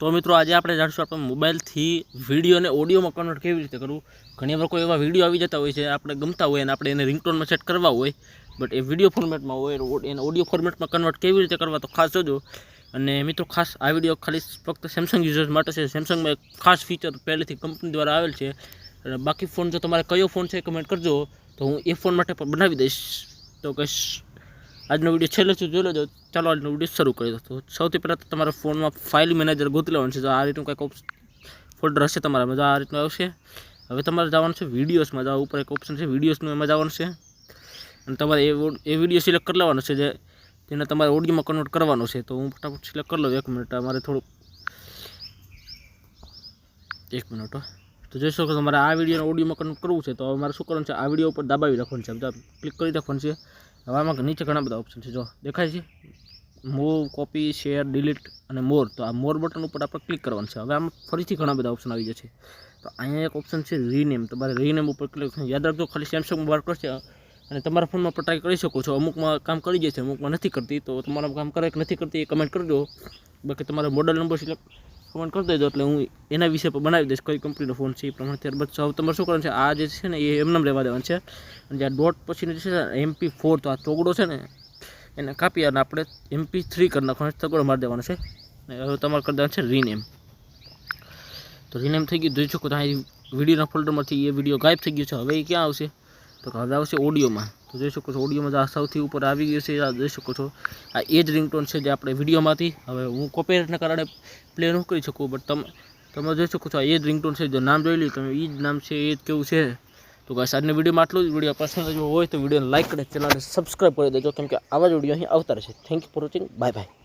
તો મિત્રો આજે આપણે જાણીશું આપણે મોબાઈલથી વીડિયો અને ઓડિયોમાં કન્વર્ટ કેવી રીતે કરવું. ઘણી વાર એવા વીડિયો આવી જતા હોય છે, આપણે ગમતા હોય અને આપણે એને રિંગટોનમાં સેટ કરવા હોય બટ એ વીડિયો ફોર્મેટમાં હોય, એને ઓડિયો ફોર્મેટમાં કન્વર્ટ કેવી રીતે કરવા તો ખાસ જોજો. અને મિત્રો ખાસ આ વીડિયો ખાલી ફક્ત સેમસંગ યુઝર્સ માટે છે. સેમસંગમાં એક ખાસ ફીચર પહેલેથી કંપની દ્વારા આવેલ છે. અને બાકી ફોન જો તમારે કયો ફોન છે કમેન્ટ કરજો. તો હું એ ફોન માટે પણ બનાવી દઈશ. તો કહીશ આજનો વીડિયો છેલ્લે સુધી જોઈ લેજો. ચાલો આજનો વીડિયો શરૂ કરી દો સૌથી પહેલાં તો તમારા ફોનમાં ફાઇલ મેનેજર ગોતી લેવાનું છે. તો આ રીતનું કંઈક ફોલ્ડર હશે તમારામાં. મજા આ રીતનું આવશે. હવે તમારે જવાનું છે વિડીયોઝમાં. જવા ઉપર એક ઓપ્શન છે વિડીયોઝનું, એમાં જવાનું છે. અને તમારે એ એ વીડિયો સિલેક્ટ કરી લેવાનો છે જે જેને તમારે ઓડિયોમાં કન્વર્ટ કરવાનો છે. તો હું ફટાફટ સિલેક્ટ કરી લઉં. એક મિનિટ. મારે થોડુંક એક મિનિટ. તો જોઈ શકો તમારે આ વિડીયોને ઓડિયોમાં કન્વર્ટ કરવું છે. તો હવે મારે શું કરવાનું છે? આ વીડિયો ઉપર દબાવી રાખવાનું છે. ક્લિક કરી રાખવાનું છે. હવે આમાં નીચે ઘણા બધા ઓપ્શન છે. જો દેખાય છે? મૂવ કોપી શેર ડિલીટ અને મોર તો આ મોર બટન ઉપર આપણે ક્લિક કરવાનું છે. હવે આમાં ફરીથી ઘણા બધા ઓપ્શન આવી જશે. તો અહીંયા એક ઓપ્શન છે રીનેમ તમારે રીનેમ ઉપર ક્લિક યાદ રાખજો, ખાલી સેમસંગ વર્ક કરશે. અને તમારા ફોનમાં પણ ટ્રાય કરી શકો છો. અમુકમાં કામ કરી જાય છે અમુકમાં નથી કરતી. તો તમારા કામ કરે કે નથી કરતી, એ કમેન્ટ કરજો. બાકી તમારો મોડલ નંબર સિલેક્ટ કમેન્ટ કરી દેજો એટલે હું એના વિશે પણ બનાવી દઈશ. કઈ કંપનીનો ફોન છે એ પ્રમાણે ત્યારબાદ હવે તમારે શું કરવાનું છે? આ જે છે ને એ એમનામ રહેવા દેવાનું છે. અને જે આ ડોટ પછી જે છે ને એમપી ફોર તો આ ચોગડો છે ને, એને કાપી અને આપણે એમપી થ્રી કરી નાખવાનો છે. મારી દેવાનો છે. અને હવે તમારે કરી દેવાનું છે રીનેમ તો રીનેમ થઈ ગયું. જોઈ શકો તો અહીં વિડીયોના ફોલ્ડરમાંથી એ વીડિયો ગાયબ થઈ ગયો છે. હવે એ ક્યાં આવશે? તો હવે આવશે ઓડિયોમાં તો જોઈ શકો છો ઓડિયોમાં આ સૌથી ઉપર આવી ગયું છે. આ જોઈ શકો છો, આ એ જ રિંગટોન છે જે આપણે વિડીયોમાંથી હવે હું કોપીરાઇટના કારણે પ્લે ન કરી શકું બટ તમે તમે જોઈ શકો છો, આ એ જ રિંગટોન છે. જો નામ જોઈ લ્યું, તમે એ જ નામ છે, એ જ કેવું છે. તો ગાઈસ આજના વિડીયોમાં આટલું જ. વીડિયો પસંદ હોય તો વિડીયોને લાઈક કરે ચેનલને સબસ્ક્રાઈબ કરી દેજો, કેમ કે આવા જ વીડિયો અહીં આવતા રહેશે. Thank you for watching bye bye